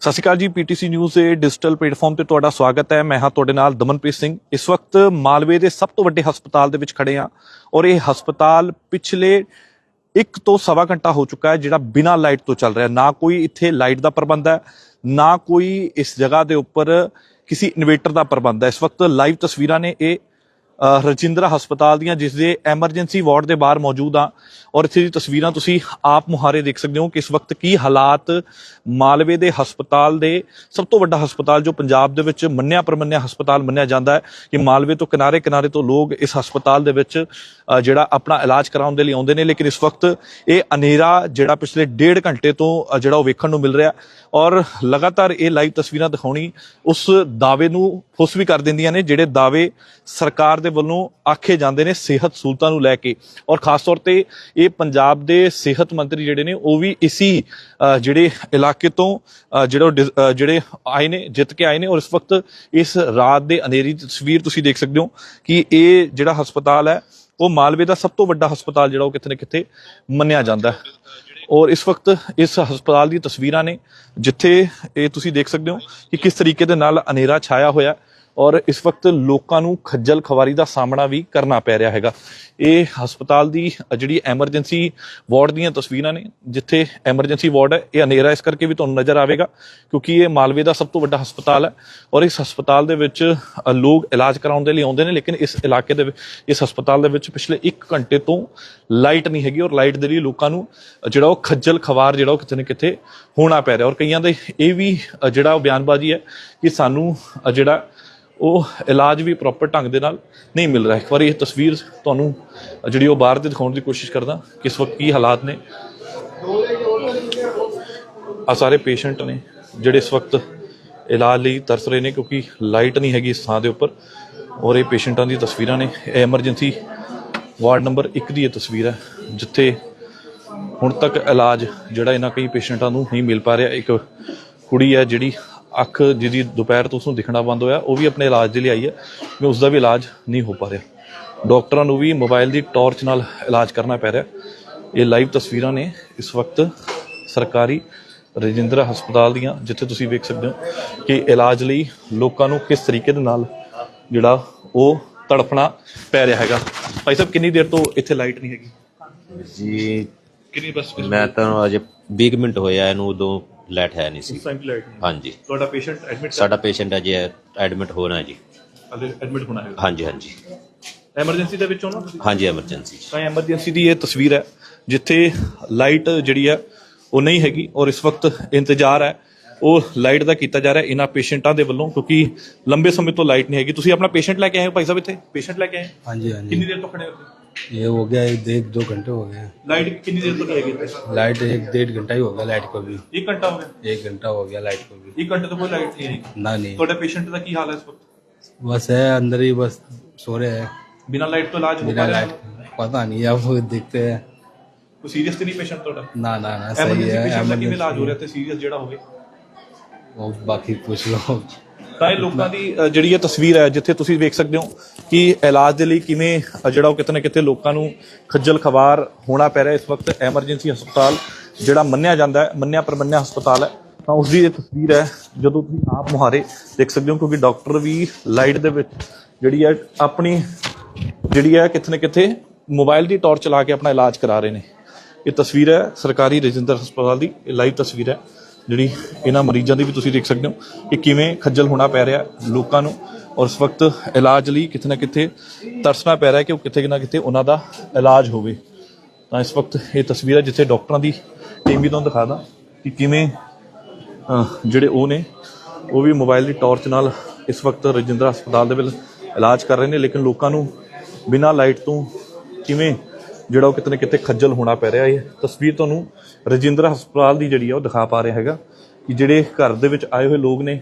ਸਤਿ ਸ਼੍ਰੀ ਅਕਾਲ ਜੀ, ਪੀਟੀਸੀ ਨਿਊਜ਼ ਦੇ ਡਿਜੀਟਲ ਪਲੇਟਫਾਰਮ ਤੇ ਤੁਹਾਡਾ ਸਵਾਗਤ ਹੈ। ਮੈਂ ਹਾਂ ਤੁਹਾਡੇ ਨਾਲ ਦਮਨਪ੍ਰੀਤ ਸਿੰਘ। ਇਸ ਵਕਤ ਮਾਲਵੇ ਦੇ ਸਭ ਤੋਂ ਵੱਡੇ ਹਸਪਤਾਲ ਦੇ ਵਿੱਚ ਖੜੇ ਹਾਂ ਔਰ ਇਹ ਹਸਪਤਾਲ ਪਿਛਲੇ ਇੱਕ ਤੋਂ ਸਵਾ ਘੰਟਾ ਹੋ ਚੁੱਕਾ ਹੈ, ਜਿਹੜਾ ਬਿਨਾਂ ਲਾਈਟ ਤੋਂ ਚੱਲ ਰਿਹਾ। ਨਾ ਕੋਈ ਇੱਥੇ ਲਾਈਟ ਦਾ ਪ੍ਰਬੰਧ ਹੈ, ਨਾ ਕੋਈ ਇਸ ਜਗ੍ਹਾ ਦੇ ਉੱਪਰ ਕਿਸੇ ਇਨਵੇਟਰ ਦਾ ਪ੍ਰਬੰਧ ਹੈ। ਇਸ ਵਕਤ ਲਾਈਵ ਤਸਵੀਰਾਂ ਨੇ ਇਹ ਰਜਿੰਦਰਾ ਹਸਪਤਾਲ ਦੀਆਂ, ਜਿਸ ਦੇ ਐਮਰਜੈਂਸੀ ਵਾਰਡ ਦੇ ਬਾਹਰ ਮੌਜੂਦ ਆ ਔਰ ਇੱਥੇ ਦੀ ਤਸਵੀਰਾਂ ਤੁਸੀਂ ਆਪ ਮੁਹਾਰੇ ਦੇਖ ਸਕਦੇ ਹੋ ਕਿ ਇਸ ਵਕਤ ਕੀ ਹਾਲਾਤ ਮਾਲਵੇ ਦੇ ਹਸਪਤਾਲ ਦੇ ਸਭ ਤੋਂ ਵੱਡਾ ਹਸਪਤਾਲ ਜੋ ਪੰਜਾਬ ਦੇ ਵਿੱਚ ਮੰਨਿਆ ਪ੍ਰਮੰਨਿਆ ਹਸਪਤਾਲ ਮੰਨਿਆ ਜਾਂਦਾ ਹੈ ਕਿ ਮਾਲਵੇ ਤੋਂ ਕਿਨਾਰੇ ਕਿਨਾਰੇ ਤੋਂ ਲੋਕ ਇਸ ਹਸਪਤਾਲ ਦੇ ਵਿੱਚ ਜਿਹੜਾ ਆਪਣਾ ਇਲਾਜ ਕਰਾਉਣ ਦੇ ਲਈ ਆਉਂਦੇ ਨੇ। ਲੇਕਿਨ ਇਸ ਵਕਤ ਇਹ ਅਨੇਰਾ ਜਿਹੜਾ ਪਿਛਲੇ ਡੇਢ ਘੰਟੇ ਤੋਂ ਜਿਹੜਾ ਉਹ ਵੇਖਣ ਨੂੰ ਮਿਲ ਰਿਹਾ ਔਰ ਲਗਾਤਾਰ ਇਹ ਲਾਈਵ ਤਸਵੀਰਾਂ ਦਿਖਾਉਣੀ ਉਸ ਦਾਅਵੇ ਨੂੰ ਫੁੱਸ ਵੀ ਕਰ ਦਿੰਦੀਆਂ ਨੇ, ਜਿਹੜੇ ਦਾਅਵੇ ਸਰਕਾਰ ਦੇ ਵੱਲੋਂ ਆਖੇ ਜਾਂਦੇ ਨੇ ਸਿਹਤ ਸਹੂਲਤਾਂ ਨੂੰ ਲੈ ਕੇ। ਔਰ ਖਾਸ ਤੌਰ ਤੇ ਇਹ ਪੰਜਾਬ ਦੇ ਸਿਹਤ ਮੰਤਰੀ ਜਿਹੜੇ ਨੇ, ਉਹ ਵੀ ਇਸੀ ਜਿਹੜੇ ਇਲਾਕੇ ਤੋਂ ਜਿਹੜਾ ਉਹ ਜਿਹੜੇ ਆਏ ਨੇ, ਜਿੱਤ ਕੇ ਆਏ ਨੇ। ਔਰ ਇਸ ਵਕਤ ਇਸ ਰਾਤ ਦੇ ਹਨੇਰੀ ਦੀ ਤਸਵੀਰ ਤੁਸੀਂ ਦੇਖ ਸਕਦੇ ਹੋ ਕਿ ਇਹ ਜਿਹੜਾ ਹਸਪਤਾਲ ਹੈ, ਉਹ ਮਾਲਵੇ ਦਾ ਸਭ ਤੋਂ ਵੱਡਾ ਹਸਪਤਾਲ ਜਿਹੜਾ ਉਹ ਕਿਤੇ ਨਾ ਕਿਤੇ ਮੰਨਿਆ ਜਾਂਦਾ ਹੈ। ਔਰ ਇਸ ਵਕਤ ਇਸ ਹਸਪਤਾਲ ਦੀ ਤਸਵੀਰਾਂ ਨੇ, ਜਿੱਥੇ ਇਹ ਤੁਸੀਂ ਦੇਖ ਸਕਦੇ ਹੋ ਕਿ ਕਿਸ ਤਰੀਕੇ ਦੇ ਨਾਲ ਹਨੇਰਾ ਛਾਇਆ ਹੋਇਆ ਔਰ ਇਸ ਵਕਤ ਲੋਕਾਂ ਨੂੰ ਖੱਜਲ ਖਵਾਰੀ ਦਾ ਸਾਹਮਣਾ ਵੀ ਕਰਨਾ ਪੈ ਰਿਹਾ ਹੈਗਾ। ਇਹ ਹਸਪਤਾਲ ਦੀ ਜਿਹੜੀ ਐਮਰਜੈਂਸੀ ਵਾਰਡ ਦੀਆਂ ਤਸਵੀਰਾਂ ਨੇ, ਜਿੱਥੇ ਐਮਰਜੈਂਸੀ ਵਾਰਡ ਹੈ, ਇਹ ਹਨੇਰਾ ਇਸ ਕਰਕੇ ਵੀ ਤੁਹਾਨੂੰ ਨਜ਼ਰ ਆਵੇਗਾ, ਕਿਉਂਕਿ ਇਹ ਮਾਲਵੇ ਦਾ ਸਭ ਤੋਂ ਵੱਡਾ ਹਸਪਤਾਲ ਹੈ ਔਰ ਇਸ ਹਸਪਤਾਲ ਦੇ ਵਿੱਚ ਲੋਕ ਇਲਾਜ ਕਰਾਉਣ ਦੇ ਲਈ ਆਉਂਦੇ ਨੇ, ਲੇਕਿਨ ਇਸ ਇਲਾਕੇ ਦੇ ਇਸ ਹਸਪਤਾਲ ਦੇ ਵਿੱਚ ਪਿਛਲੇ 1 ਘੰਟੇ ਤੋਂ ਲਾਈਟ ਨਹੀਂ ਹੈਗੀ ਔਰ ਲਾਈਟ ਦੇ ਲਈ ਲੋਕਾਂ ਨੂੰ ਜਿਹੜਾ ਉਹ ਖੱਜਲ ਖਵਾਰ ਜਿਹੜਾ ਉਹ ਕਿਤੇ ਨਾ ਕਿਤੇ ਹੋਣਾ ਪੈ ਰਿਹਾ। ਔਰ ਕਈਆਂ ਦੇ ਇਹ ਵੀ ਜਿਹੜਾ ਉਹ ਬਿਆਨਬਾਜ਼ੀ ਹੈ ਕਿ ਸਾਨੂੰ ਜਿਹੜਾ ਉਹ ਇਲਾਜ ਵੀ ਪ੍ਰੋਪਰ ਢੰਗ ਦੇ ਨਾਲ ਨਹੀਂ ਮਿਲ ਰਿਹਾ। ਇੱਕ ਵਾਰੀ ਇਹ ਤਸਵੀਰ ਤੁਹਾਨੂੰ ਜਿਹੜੀ ਉਹ ਬਾਹਰ ਦੇ ਦਿਖਾਉਣ ਦੀ ਕੋਸ਼ਿਸ਼ ਕਰਦਾ, ਕਿਸ ਵਕਤ ਕੀ ਹਾਲਾਤ ਨੇ। ਆ ਸਾਰੇ ਪੇਸ਼ੈਂਟ ਨੇ ਜਿਹੜੇ ਇਸ ਵਕਤ ਇਲਾਜ ਲਈ ਤਰਸ ਰਹੇ ਨੇ, ਕਿਉਂਕਿ ਲਾਈਟ ਨਹੀਂ ਹੈਗੀ ਇਸ ਥਾਂ ਦੇ ਉੱਪਰ। ਔਰ ਇਹ ਪੇਸ਼ੈਂਟਾਂ ਦੀ ਤਸਵੀਰਾਂ ਨੇ। ਇਹ ਐਮਰਜੈਂਸੀ ਵਾਰਡ ਨੰਬਰ 1 ਦੀ ਇਹ ਤਸਵੀਰ ਹੈ, ਜਿੱਥੇ ਹੁਣ ਤੱਕ ਇਲਾਜ ਜਿਹੜਾ ਇਹਨਾਂ ਕਈ ਪੇਸ਼ੈਂਟਾਂ ਨੂੰ ਨਹੀਂ ਮਿਲ ਪਾ ਰਿਹਾ। ਇੱਕ ਕੁੜੀ ਹੈ ਜਿਹੜੀ ਅੱਖ ਜਿਹਦੀ ਦੁਪਹਿਰ ਤੋਂ ਉਸਨੂੰ ਦਿਖਣਾ ਬੰਦ ਹੋਇਆ ਉਹ ਵੀ ਆਪਣੇ ਇਲਾਜ ਦੇ ਲਈ ਆਈ ਹੈ। ਕਿ ਉਸ ਦਾ ਵੀ ਇਲਾਜ ਨਹੀਂ ਹੋ ਪਾ ਰਿਹਾ। ਡਾਕਟਰਾਂ ਨੂੰ ਵੀ ਮੋਬਾਈਲ ਦੀ ਟਾਰਚ ਨਾਲ ਇਲਾਜ ਕਰਨਾ ਪੈ ਰਿਹਾ। ਇਹ ਲਾਈਵ ਤਸਵੀਰਾਂ ਨੇ ਇਸ ਵਕਤ ਸਰਕਾਰੀ ਰਜਿੰਦਰਾ ਹਸਪਤਾਲ ਦੀਆਂ ਜਿੱਥੇ ਤੁਸੀਂ ਵੇਖ ਸਕਦੇ ਹੋ ਕਿ ਇਲਾਜ ਲਈ ਲੋਕਾਂ ਨੂੰ ਕਿਸ ਤਰੀਕੇ ਦੇ ਨਾਲ ਜਿਹੜਾ ਉਹ ਤੜਫਣਾ ਪੈ ਰਿਹਾ ਹੈਗਾ। ਭਾਈ ਸਾਹਿਬ ਕਿੰਨੀ ਦੇਰ ਤੋਂ ਇੱਥੇ ਲਾਈਟ ਨਹੀਂ ਹੈਗੀ? ਜੀ ਕਿੰਨੀ ਬਸ ਮੈਂ ਤਾਂ ਅਜੇ 20 ਕੁ ਮਿੰਟ ਹੋਇਆ ਇਹਨੂੰ ਉਦੋਂ ਲਾਈਟ ਹੈ ਨਹੀਂ ਸੀ। ਲਾਈਟ ਹਾਂਜੀ। ਤੁਹਾਡਾ ਪੇਸ਼ੈਂਟ ਐਡਮਿਟ ਸਾਡਾ ਪੇਸ਼ੈਂਟ ਅਜੇ ਐਡਮਿਟ ਹੋਣਾ ਜੀ। ਐਡਮਿਟ ਹੋਣਾ ਹੈ। ਹਾਂਜੀ ਹਾਂਜੀ। ਐਮਰਜੈਂਸੀ ਦੇ ਵਿੱਚ ਹੋਣਾ ਹਾਂਜੀ ਐਮਰਜੈਂਸੀ ਤਾਂ ਐਮਰਜੈਂਸੀ ਦੀ ਇਹ ਤਸਵੀਰ ਹੈ ਜਿੱਥੇ ਲਾਈਟ ਜਿਹੜੀ ਹੈ ਉਹ ਨਹੀਂ ਹੈਗੀ ਔਰ ਇਸ ਵਕਤ ਇੰਤਜ਼ਾਰ ਹੈ ਉਹ ਲਾਈਟ ਦਾ ਕੀਤਾ ਜਾ ਰਿਹਾ ਇਹਨਾਂ ਪੇਸ਼ੈਂਟਾਂ ਦੇ ਵੱਲੋਂ ਕਿਉਂਕਿ ਲੰਬੇ ਸਮੇਂ ਤੋਂ ਲਾਈਟ ਨਹੀਂ ਹੈਗੀ। ਤੁਸੀਂ ਆਪਣਾ ਪੇਸ਼ੈਂਟ ਲੈ ਕੇ ਆਏ ਹੋ ਭਾਈ ਸਾਹਿਬ ਇੱਥੇ? ਪੇਸ਼ੈਂਟ ਲੈ ਕੇ ਆਏ? ਹਾਂਜੀ ਹਾਂਜੀ। ਕਿੰਨੀ ਦੇਰ ਤੋਂ ਖੜੇ ਹੋ ये हो गया एक डेढ़ दो घंटे हो गए ਲਾਈਟ ਕਿੰਨੀ ਦੇਰ ਤੋਂ ਨਹੀਂ ਹੈਗੀ ਇੱਥੇ लाइट एक डेढ़ घंटा ही हो गया लाइट को भी 1 ਘੰਟਾ ਹੋ ਗਿਆ एक घंटा हो गया लाइट को भी 1 ਘੰਟੇ ਤੋਂ ਕੋਈ ਲਾਈਟ ਨਹੀਂ ਹੈਗੀ ना नहीं ਤੁਹਾਡੇ ਪੇਸ਼ੈਂਟ ਦਾ ਕੀ ਹਾਲ ਹੈ ਇਸ ਵਕਤ बस है अंदर ही बस सो रहे हैं ਬਿਨਾਂ ਲਾਈਟ ਤੋਂ ਇਲਾਜ ਹੋ बिना ਪਾ ਰਿਹਾ लाइट पता नहीं अब वो देखते हैं ਕੋਈ ਸੀਰੀਅਸ ਤੇ ਨਹੀਂ ਪੇਸ਼ੈਂਟ ਤੁਹਾਡਾ ना ना ना सही ਐਮਰਜੈਂਸੀ है ਪੇਸ਼ੈਂਟ ਦਾ ਕਿਵੇਂ ਇਲਾਜ ਹੋ emergency- ਰਿਹਾ ਤੇ ਸੀਰੀਅਸ ਜਿਹੜਾ ਹੋਵੇ वो बाकी पूछ लो ਤਾਂ ਇਹ ਲੋਕਾਂ ਦੀ ਅ, ਜਿਹੜੀ ਇਹ ਤਸਵੀਰ ਹੈ ਜਿੱਥੇ ਤੁਸੀਂ ਵੇਖ ਸਕਦੇ ਹੋ ਕਿ ਇਲਾਜ ਦੇ ਲਈ ਕਿਵੇਂ ਅ, ਜਿਹੜਾ ਉਹ ਕਿਤੇ ਨਾ ਕਿਤੇ ਲੋਕਾਂ ਨੂੰ ਖੱਜਲ ਖਵਾਰ ਹੋਣਾ ਪੈ ਰਿਹਾ ਇਸ ਵਕਤ ਐਮਰਜੈਂਸੀ ਹਸਪਤਾਲ ਜਿਹੜਾ ਮੰਨਿਆ ਜਾਂਦਾ ਹੈ ਮੰਨਿਆ ਪਰਮੰਨਿਆ ਹਸਪਤਾਲ ਹੈ। ਤਾਂ ਉਸ ਦੀ ਇਹ ਤਸਵੀਰ ਹੈ ਜਦੋਂ ਤੁਸੀਂ ਆਪ ਮੁਹਾਰੇ ਦੇਖ ਸਕਦੇ ਹੋ ਕਿਉਂਕਿ ਡਾਕਟਰ ਵੀ ਲਾਈਟ ਦੇ ਵਿੱਚ ਜਿਹੜੀ ਹੈ ਆਪਣੀ ਜਿਹੜੀ ਹੈ ਕਿਤੇ ਨਾ ਕਿਤੇ ਮੋਬਾਈਲ ਦੀ ਟਾਰਚ ਚਲਾ ਕੇ ਆਪਣਾ ਇਲਾਜ ਕਰਾ ਰਹੇ ਨੇ। ਇਹ ਤਸਵੀਰ ਹੈ ਸਰਕਾਰੀ ਰਜਿੰਦਰ ਹਸਪਤਾਲ ਦੀ ਇਹ ਲਾਈਵ ਤਸਵੀਰ ਹੈ। ਜਿਹੜੀ ਇਹਨਾਂ ਮਰੀਜ਼ਾਂ ਦੀ ਵੀ ਤੁਸੀਂ ਦੇਖ ਸਕਦੇ ਹੋ ਕਿ ਕਿਵੇਂ ਖੱਜਲ ਹੋਣਾ ਪੈ ਰਿਹਾ ਲੋਕਾਂ ਨੂੰ ਔਰ ਇਸ ਵਕਤ ਇਲਾਜ ਲਈ ਕਿਤੇ ਨਾ ਕਿਤੇ ਤਰਸਣਾ ਪੈ ਰਿਹਾ ਕਿ ਉਹ ਕਿਤੇ ਨਾ ਕਿਤੇ ਉਹਨਾਂ ਦਾ ਇਲਾਜ ਹੋਵੇ। ਤਾਂ ਇਸ ਵਕਤ ਇਹ ਤਸਵੀਰਾਂ ਜਿੱਥੇ ਡਾਕਟਰਾਂ ਦੀ ਟੀਮ ਵੀ ਤੁਹਾਨੂੰ ਦਿਖਾਦਾ ਕਿ ਕਿਵੇਂ ਜਿਹੜੇ ਉਹ ਨੇ, ਉਹ ਵੀ ਮੋਬਾਈਲ ਦੀ ਟਾਰਚ ਨਾਲ ਇਸ ਵਕਤ ਰਜਿੰਦਰਾ ਹਸਪਤਾਲ ਦੇ ਵਿੱਚ ਇਲਾਜ ਕਰ ਰਹੇ ਨੇ, ਲੇਕਿਨ ਲੋਕਾਂ ਨੂੰ ਬਿਨਾਂ ਲਾਈਟ ਤੋਂ ਕਿਵੇਂ ਜਿਹੜਾ ਉਹ ਕਿਤੇ ਨਾ ਕਿਤੇ ਖੱਜਲ ਹੋਣਾ ਪੈ ਰਿਹਾ ਹੈ। ਤਸਵੀਰ ਤੁਹਾਨੂੰ ਰਜਿੰਦਰਾ ਹਸਪਤਾਲ ਦੀ ਜਿਹੜੀ ਆ ਉਹ ਦਿਖਾ ਪਾ ਰਿਹਾ ਹੈਗਾ ਕਿ ਜਿਹੜੇ ਘਰ ਦੇ ਵਿੱਚ ਆਏ ਹੋਏ ਲੋਕ ਨੇ,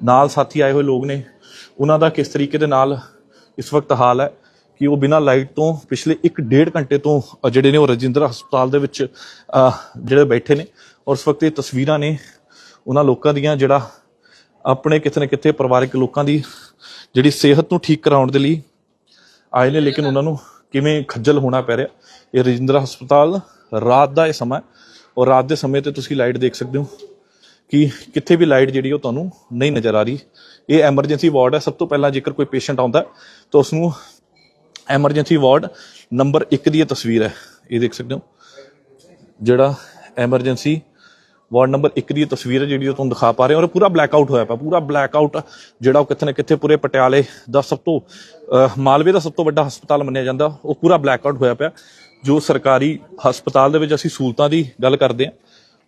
ਨਾਲ ਸਾਥੀ ਆਏ ਹੋਏ ਲੋਕ ਨੇ, ਉਹਨਾਂ ਦਾ ਕਿਸ ਤਰੀਕੇ ਦੇ ਨਾਲ ਇਸ ਵਕਤ ਹਾਲ ਹੈ ਕਿ ਉਹ ਬਿਨਾਂ ਲਾਈਟ ਤੋਂ ਪਿਛਲੇ 1.5 ਘੰਟੇ ਤੋਂ ਜਿਹੜੇ ਨੇ ਉਹ ਰਜਿੰਦਰਾ ਹਸਪਤਾਲ ਦੇ ਵਿੱਚ ਜਿਹੜੇ ਬੈਠੇ ਨੇ ਔਰ ਇਸ ਵਕਤ ਇਹ ਤਸਵੀਰਾਂ ਨੇ ਉਹਨਾਂ ਲੋਕਾਂ ਦੀਆਂ ਜਿਹੜਾ ਆਪਣੇ ਕਿਤੇ ਨਾ ਕਿਤੇ ਪਰਿਵਾਰਕ ਲੋਕਾਂ ਦੀ ਜਿਹੜੀ ਸਿਹਤ ਨੂੰ ਠੀਕ ਕਰਾਉਣ ਦੇ ਲਈ ਆਏ ਨੇ, ਲੇਕਿਨ ਉਹਨਾਂ ਨੂੰ ਕਿਵੇਂ ਖੱਜਲ ਹੋਣਾ ਪੈ ਰਿਹਾ। ਇਹ ਰਜਿੰਦਰਾ ਹਸਪਤਾਲ, ਰਾਤ ਦਾ ਇਹ ਸਮਾਂ ਔਰ ਰਾਤ ਦੇ ਸਮੇਂ ਤੇ ਤੁਸੀਂ ਲਾਈਟ ਦੇਖ ਸਕਦੇ ਹੋ ਕਿ ਕਿੱਥੇ ਵੀ ਲਾਈਟ ਜਿਹੜੀ ਉਹ ਤੁਹਾਨੂੰ ਨਹੀਂ ਨਜ਼ਰ ਆ ਰਹੀ। ਇਹ ਐਮਰਜੈਂਸੀ ਵਾਰਡ ਹੈ। ਸਭ ਤੋਂ ਪਹਿਲਾਂ ਜੇਕਰ ਕੋਈ ਪੇਸ਼ੈਂਟ ਆਉਂਦਾ ਤਾਂ ਉਸ ਨੂੰ ਐਮਰਜੈਂਸੀ ਵਾਰਡ ਨੰਬਰ 1 ਦੀ ਇਹ ਤਸਵੀਰ ਹੈ। ਇਹ ਦੇਖ ਸਕਦੇ ਹੋ ਜਿਹੜਾ ਐਮਰਜੈਂਸੀ ਵਾਰਡ ਨੰਬਰ 1 ਦੀ ਤਸਵੀਰ ਹੈ ਜਿਹੜੀ ਉਹ ਤੁਹਾਨੂੰ ਦਿਖਾ ਪਾ ਰਹੇ ਹਾਂ ਔਰ ਪੂਰਾ ਬਲੈਕ ਆਊਟ ਹੋਇਆ ਪਿਆ, ਪੂਰਾ ਬਲੈਕ ਆਊਟ ਜਿਹੜਾ ਉਹ ਕਿੱਥੇ ਨਾ ਕਿੱਥੇ ਪੂਰੇ ਪਟਿਆਲੇ ਦਾ ਸਭ ਤੋਂ ਮਾਲਵੇ ਦਾ ਸਭ ਤੋਂ ਵੱਡਾ ਹਸਪਤਾਲ ਮੰਨਿਆ ਜਾਂਦਾ, ਉਹ ਪੂਰਾ ਬਲੈਕ ਆਊਟ ਹੋਇਆ ਪਿਆ, ਜੋ ਸਰਕਾਰੀ ਹਸਪਤਾਲ ਦੇ ਵਿੱਚ ਅਸੀਂ ਸਹੂਲਤਾਂ ਦੀ ਗੱਲ ਕਰਦੇ ਹਾਂ।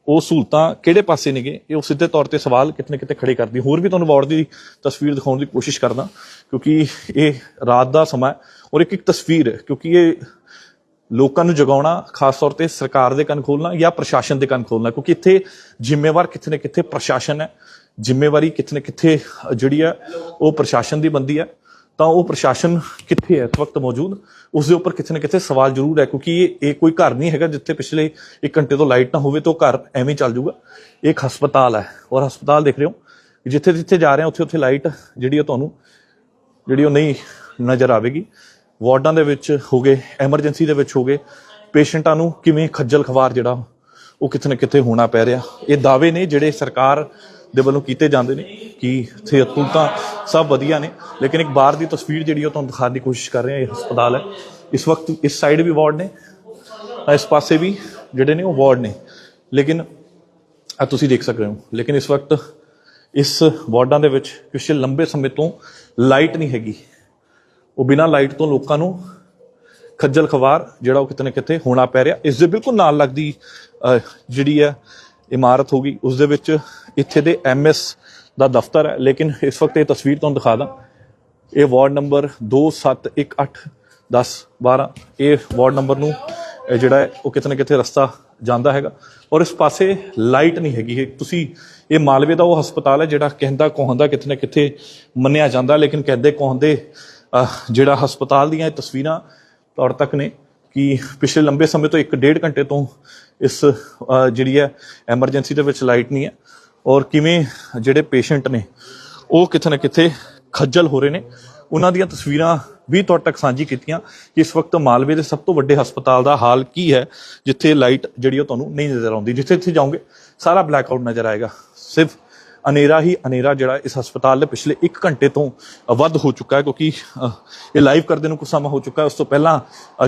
ਉਹ ਸਹੂਲਤਾਂ ਕਿਹੜੇ ਪਾਸੇ ਨੇਗੇ ਇਹ ਉਹ ਸਿੱਧੇ ਤੌਰ ਤੇ ਸਵਾਲ ਕਿਤੇ ਨਾ ਕਿਤੇ ਖੜੇ ਕਰਦੀ। ਹੋਰ ਵੀ ਤੁਹਾਨੂੰ ਵਾਰਡ ਦੀ ਤਸਵੀਰ ਦਿਖਾਉਣ ਦੀ ਕੋਸ਼ਿਸ਼ ਕਰਦਾ, ਕਿਉਂਕਿ ਇਹ ਰਾਤ ਦਾ ਸਮਾਂ ਔਰ ਇੱਕ ਇੱਕ ਤਸਵੀਰ, ਕਿਉਂਕਿ ਇਹ ਲੋਕਾਂ ਨੂੰ ਜਗਾਉਣਾ, ਖਾਸ ਤੌਰ ਤੇ ਸਰਕਾਰ ਦੇ ਕੰਨ ਖੋਲਣਾ ਜਾਂ ਪ੍ਰਸ਼ਾਸਨ ਦੇ ਕੰਨ ਖੋਲਣਾ, ਕਿਉਂਕਿ ਇੱਥੇ ਜ਼ਿੰਮੇਵਾਰ ਕਿੱਥੇ ਨਾ ਕਿੱਥੇ ਪ੍ਰਸ਼ਾਸਨ ਹੈ। ਜ਼ਿੰਮੇਵਾਰੀ ਕਿੱਥੇ ਨਾ ਕਿੱਥੇ ਜਿਹੜੀ ਹੈ, ਉਹ ਪ੍ਰਸ਼ਾਸਨ ਦੀ ਬੰਦੀ ਹੈ। ਤਾਂ ਉਹ ਪ੍ਰਸ਼ਾਸਨ ਕਿੱਥੇ ਹੈ ਇਸ ਵਕਤ ਮੌਜੂਦ ਉਸ ਦੇ ਉੱਪਰ ਕਿਤੇ ਨਾ ਕਿਤੇ ਸਵਾਲ ਜ਼ਰੂਰ ਹੈ, ਕਿਉਂਕਿ ਇਹ ਇਹ ਕੋਈ ਘਰ ਨਹੀਂ ਹੈਗਾ ਜਿੱਥੇ ਪਿਛਲੇ 1 ਘੰਟੇ ਤੋਂ ਲਾਈਟ ਨਾ ਹੋਵੇ ਤਾਂ ਉਹ ਘਰ ਐਵੇਂ ਹੀ ਚੱਲ ਜਾਊਗਾ। ਇਹ ਇੱਕ ਹਸਪਤਾਲ ਹੈ, ਔਰ ਹਸਪਤਾਲ ਦੇਖ ਰਹੇ ਹੋ ਜਿੱਥੇ ਜਿੱਥੇ ਜਾ ਰਹੇ ਹੋ ਉੱਥੇ ਉੱਥੇ ਲਾਈਟ ਜਿਹੜੀ ਉਹ ਤੁਹਾਨੂੰ, ਜਿਹੜੀ ਉਹ ਨਹੀਂ ਨਜ਼ਰ ਆਵੇਗੀ। ਵਾਰਡਾਂ ਦੇ ਵਿੱਚ ਹੋ ਗਏ ਐਮਰਜੈਂਸੀ ਦੇ ਵਿੱਚ ਹੋ ਗਏ। ਪੇਸ਼ੈਂਟਾਂ ਨੂੰ ਕਿਵੇਂ ਖੱਜਲ ਖਵਾਰ ਜਿਹੜਾ, ਉਹ ਕਿਤੇ ਨਾ ਕਿਤੇ ਹੋਣਾ ਪੈ ਰਿਹਾ। ਇਹ ਦਾਅਵੇ ਨੇ ਜਿਹੜੇ ਸਰਕਾਰ ਦੇ ਵੱਲੋਂ ਕੀਤੇ ਜਾਂਦੇ ਨੇ ਕਿ ਇੱਥੇ ਅਤੁਲਤਾ ਸਭ ਵਧੀਆ ਨੇ, ਲੇਕਿਨ ਇੱਕ ਬਾਹਰ ਦੀ ਤਸਵੀਰ ਜਿਹੜੀ ਉਹ ਤੁਹਾਨੂੰ ਦਿਖਾਉਣ ਦੀ ਕੋਸ਼ਿਸ਼ ਕਰ ਰਹੇ ਹਾਂ, ਇਹ ਹਸਪਤਾਲ ਹੈ। ਇਸ ਵਕਤ ਇਸ ਸਾਈਡ ਵੀ ਵਾਰਡ ਨੇ, ਤਾਂ ਇਸ ਪਾਸੇ ਵੀ ਜਿਹੜੇ ਨੇ, ਉਹ ਵਾਰਡ ਨੇ। ਲੇਕਿਨ ਆ ਤੁਸੀਂ ਦੇਖ ਸਕਦੇ ਹੋ, ਲੇਕਿਨ ਇਸ ਵਕਤ ਇਸ ਵਾਰਡਾਂ ਦੇ ਵਿੱਚ ਕਿਸੇ ਲੰਬੇ ਸਮੇਂ ਤੋਂ ਲਾਈਟ ਨਹੀਂ ਹੈਗੀ। ਉਹ ਬਿਨਾਂ ਲਾਈਟ ਤੋਂ ਲੋਕਾਂ ਨੂੰ ਖੱਜਲ ਖਵਾਰ ਜਿਹੜਾ ਉਹ ਕਿਤੇ ਨਾ ਕਿਤੇ ਹੋਣਾ ਪੈ ਰਿਹਾ। ਇਸ ਦੇ ਬਿਲਕੁਲ ਨਾਲ ਲੱਗਦੀ ਜਿਹੜੀ ਹੈ, ਇਮਾਰਤ ਹੋਗੀ ਉਸ ਦੇ ਵਿੱਚ ਇੱਥੇ ਦੇ ਐਮਐਸ ਦਾ ਦਫ਼ਤਰ ਹੈ। ਲੇਕਿਨ ਇਸ ਵਕਤ ਇਹ ਤਸਵੀਰ ਤੁਹਾਨੂੰ ਦਿਖਾ ਦਾਂ। ਇਹ ਵਾਰਡ ਨੰਬਰ 2718 10 12 ਇਹ ਵਾਰਡ ਨੰਬਰ ਨੂੰ ਜਿਹੜਾ ਹੈ, ਉਹ ਕਿਤੇ ਨਾ ਕਿਤੇ ਰਸਤਾ ਜਾਂਦਾ ਹੈਗਾ। ਔਰ ਇਸ ਪਾਸੇ ਲਾਈਟ ਨਹੀਂ ਹੈਗੀ। ਇਹ ਤੁਸੀਂ, ਇਹ ਮਾਲਵੇ ਦਾ ਉਹ ਹਸਪਤਾਲ ਹੈ ਜਿਹੜਾ ਕਹਿੰਦਾ ਕੋਹੰਦਾ ਕਿਤੇ ਨਾ ਕਿਤੇ ਮੰਨਿਆ ਜਾਂਦਾ। ਲੇਕਿਨ ਕਹਿੰਦੇ ਕੋਹੰਦੇ ਜਿਹੜਾ ਹਸਪਤਾਲ ਦੀਆਂ ਇਹ ਤਸਵੀਰਾਂ ਤੌਰ ਤੱਕ ਨੇ ਕਿ ਪਿਛਲੇ ਲੰਬੇ ਸਮੇਂ ਤੋਂ 1.5 ਘੰਟੇ ਤੋਂ ਇਸ ਜਿਹੜੀ ਹੈ ਐਮਰਜੈਂਸੀ ਦੇ ਵਿੱਚ ਲਾਈਟ ਨਹੀਂ ਹੈ ਔਰ ਕਿਵੇਂ ਜਿਹੜੇ ਪੇਸ਼ੈਂਟ ਨੇ ਉਹ ਕਿਤੇ ਨਾ ਕਿਤੇ ਖੱਜਲ ਹੋ ਰਹੇ ਨੇ। ਉਹਨਾਂ ਦੀਆਂ ਤਸਵੀਰਾਂ ਵੀ ਤੁਹਾਡੇ ਤੱਕ ਸਾਂਝੀ ਕੀਤੀਆਂ ਕਿ ਇਸ ਵਕਤ ਮਾਲਵੇ ਦੇ ਸਭ ਤੋਂ ਵੱਡੇ ਹਸਪਤਾਲ ਦਾ ਹਾਲ ਕੀ ਹੈ, ਜਿੱਥੇ ਲਾਈਟ ਜਿਹੜੀ ਉਹ ਤੁਹਾਨੂੰ ਨਹੀਂ ਨਜ਼ਰ ਆਉਂਦੀ। ਜਿੱਥੇ ਇੱਥੇ ਜਾਓਗੇ, ਸਾਰਾ ਬਲੈਕ ਆਊਟ ਨਜ਼ਰ ਆਏਗਾ। ਸਿਰਫ ਅਨੇਰਾ ਹੀ ਅਨੇਰਾ ਜਿਹੜਾ ਇਸ ਹਸਪਤਾਲ ਦੇ ਪਿਛਲੇ 1 ਘੰਟੇ ਤੋਂ ਵੱਧ ਹੋ ਚੁੱਕਾ ਹੈ ਕਿਉਂਕਿ ਇਹ ਲਾਈਵ ਕਰਦੇ ਨੂੰ ਕੁਝ ਸਮਾਂ ਹੋ ਚੁੱਕਾ ਹੈ। ਉਸ ਤੋਂ ਪਹਿਲਾਂ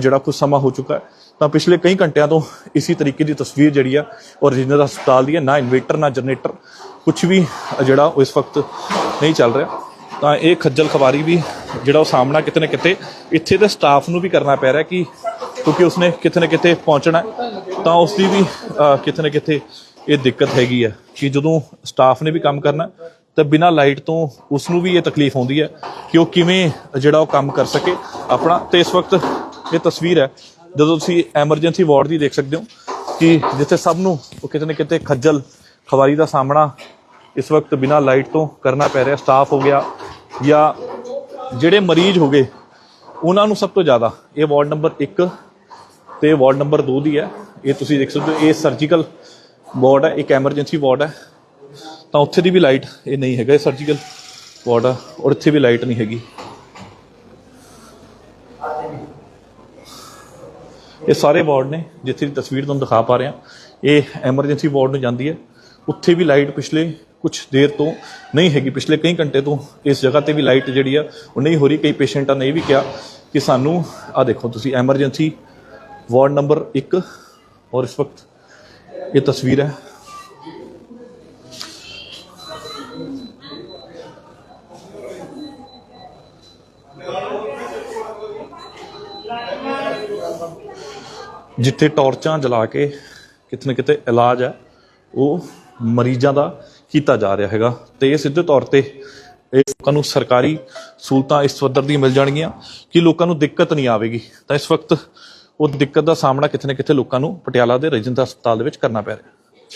ਜਿਹੜਾ ਕੁਝ ਸਮਾਂ ਹੋ ਚੁੱਕਾ ਹੈ, ਤਾਂ ਪਿਛਲੇ ਕਈ ਘੰਟਿਆਂ ਤੋਂ ਇਸੇ ਤਰੀਕੇ ਦੀ ਤਸਵੀਰ ਜਿਹੜੀ ਆ ਓਰੀਜਨਲ ਹਸਪਤਾਲ ਦੀ ਹੈ। ਨਾ ਇਨਵੇਟਰ, ਨਾ ਜਨਰੇਟਰ ਕੁਝ ਵੀ ਜਿਹੜਾ ਉਹ ਇਸ ਵਕਤ ਨਹੀਂ ਚੱਲ ਰਿਹਾ। ਤਾਂ ਇਹ ਖੱਜਲ ਖਵਾਰੀ ਵੀ ਜਿਹੜਾ ਉਹ ਸਾਹਮਣਾ ਕਿਤੇ ਨਾ ਕਿਤੇ, ਇੱਥੇ ਦੇ ਸਟਾਫ ਨੂੰ ਵੀ ਕਰਨਾ ਪੈ ਰਿਹਾ ਕਿ ਕਿਉਂਕਿ ਉਸਨੇ ਕਿਤੇ ਨਾ ਕਿਤੇ ਪਹੁੰਚਣਾ ਤਾਂ ਉਸ ਦੀ ਵੀ ਕਿਤੇ ਨਾ ਕਿਤੇ ਇਹ ਦਿੱਕਤ ਹੈਗੀ ਹੈ ਕਿ ਜਦੋਂ ਸਟਾਫ ਨੇ ਵੀ ਕੰਮ ਕਰਨਾ, ਤਾਂ ਬਿਨਾਂ ਲਾਈਟ ਤੋਂ ਉਸ ਨੂੰ ਵੀ ਇਹ ਤਕਲੀਫ ਆਉਂਦੀ ਹੈ ਕਿ ਉਹ ਕਿਵੇਂ ਜਿਹੜਾ ਉਹ ਕੰਮ ਕਰ ਸਕੇ ਆਪਣਾ। ਤੇ ਇਸ ਵਕਤ ਇਹ ਤਸਵੀਰ ਹੈ, ਜਦੋਂ ਤੁਸੀਂ ਐਮਰਜੈਂਸੀ ਵਾਰਡ ਦੀ ਦੇਖ ਸਕਦੇ ਹੋ ਕਿ ਜਿੱਥੇ ਸਭ ਨੂੰ ਉਹ ਕਿਤੇ ਨਾ ਕਿਤੇ ਖੱਜਲ ਖਵਾਰੀ ਦਾ ਸਾਹਮਣਾ ਇਸ ਵਕਤ ਬਿਨਾਂ ਲਾਈਟ ਤੋਂ ਕਰਨਾ ਪੈ ਰਿਹਾ ਸਟਾਫ ਹੋ ਗਿਆ ਜਾਂ ਜਿਹੜੇ ਮਰੀਜ਼ ਹੋ ਗਏ, ਉਹਨਾਂ ਨੂੰ ਸਭ ਤੋਂ ਜ਼ਿਆਦਾ ਇਹ ਵਾਰਡ ਨੰਬਰ 1 ਤੇ ਵਾਰਡ ਨੰਬਰ 2 ਦੀ ਹੈ। ਇਹ ਤੁਸੀਂ ਦੇਖ ਸਕਦੇ ਹੋ, ਇਹ ਸਰਜੀਕਲ ਵਾਰਡ ਹੈ, ਇੱਕ ਐਮਰਜੈਂਸੀ ਵਾਰਡ ਹੈ। ਤਾਂ ਉੱਥੇ ਦੀ ਵੀ ਲਾਈਟ ਇਹ ਨਹੀਂ ਹੈਗਾ, ਇਹ ਸਰਜੀਕਲ ਵਾਰਡ ਆ, ਔਰ ਇੱਥੇ ਵੀ ਲਾਈਟ ਨਹੀਂ ਹੈਗੀ। ਇਹ ਸਾਰੇ ਵਾਰਡ ਨੇ, ਜਿੱਥੇ ਦੀ ਤਸਵੀਰ ਤੁਹਾਨੂੰ ਦਿਖਾ ਪਾ ਰਿਹਾ। ਇਹ ਐਮਰਜੈਂਸੀ ਵਾਰਡ ਨੂੰ ਜਾਂਦੀ ਹੈ। ਉੱਥੇ ਵੀ ਲਾਈਟ ਪਿਛਲੇ ਕੁਝ ਦੇਰ ਤੋਂ ਨਹੀਂ ਹੈਗੀ, ਪਿਛਲੇ ਕਈ ਘੰਟੇ ਤੋਂ ਇਸ ਜਗ੍ਹਾ ਤੇ ਵੀ ਲਾਈਟ ਜਿਹੜੀ ਆ, ਉਹ ਨਹੀਂ ਹੋ ਰਹੀ। ਕਈ ਪੇਸ਼ੈਂਟਾਂ ਨੇ ਇਹ ਵੀ ਕਿਹਾ ਕਿ ਸਾਨੂੰ ਆ ਦੇਖੋ ਤੁਸੀਂ ਐਮਰਜੈਂਸੀ ਵਾਰਡ ਨੰਬਰ 1 ਔਰ ਇਸ ਵਕਤ ਇਹ ਤਸਵੀਰ ਹੈ। ਜਿੱਥੇ ਟਾਰਚਾਂ ਜਲਾ ਕੇ ਕਿਤੇ ਨਾ ਕਿਤੇ ਇਲਾਜ ਹੈ, ਉਹ ਮਰੀਜ਼ਾਂ ਦਾ ਕੀਤਾ ਜਾ ਰਿਹਾ ਹੈਗਾ ਤੇ ਇਹ ਸਿੱਧੇ ਤੌਰ ਤੇ ਇਹ ਲੋਕਾਂ ਨੂੰ ਸਰਕਾਰੀ ਸਹੂਲਤਾਂ ਇਸ ਪੱਧਰ ਦੀਆਂ ਮਿਲ ਜਾਣਗੀਆਂ ਕਿ ਲੋਕਾਂ ਨੂੰ ਦਿੱਕਤ ਨਹੀਂ ਆਵੇਗੀ। ਤਾਂ ਇਸ ਵਕਤ ਉਹ ਦਿੱਕਤ ਦਾ ਸਾਹਮਣਾ ਕਿਤੇ ਨਾ ਕਿਤੇ ਲੋਕਾਂ ਨੂੰ ਪਟਿਆਲਾ ਦੇ ਰਜਿੰਦਰ ਹਸਪਤਾਲ ਦੇ ਵਿੱਚ ਕਰਨਾ ਪੈ ਰਿਹਾ।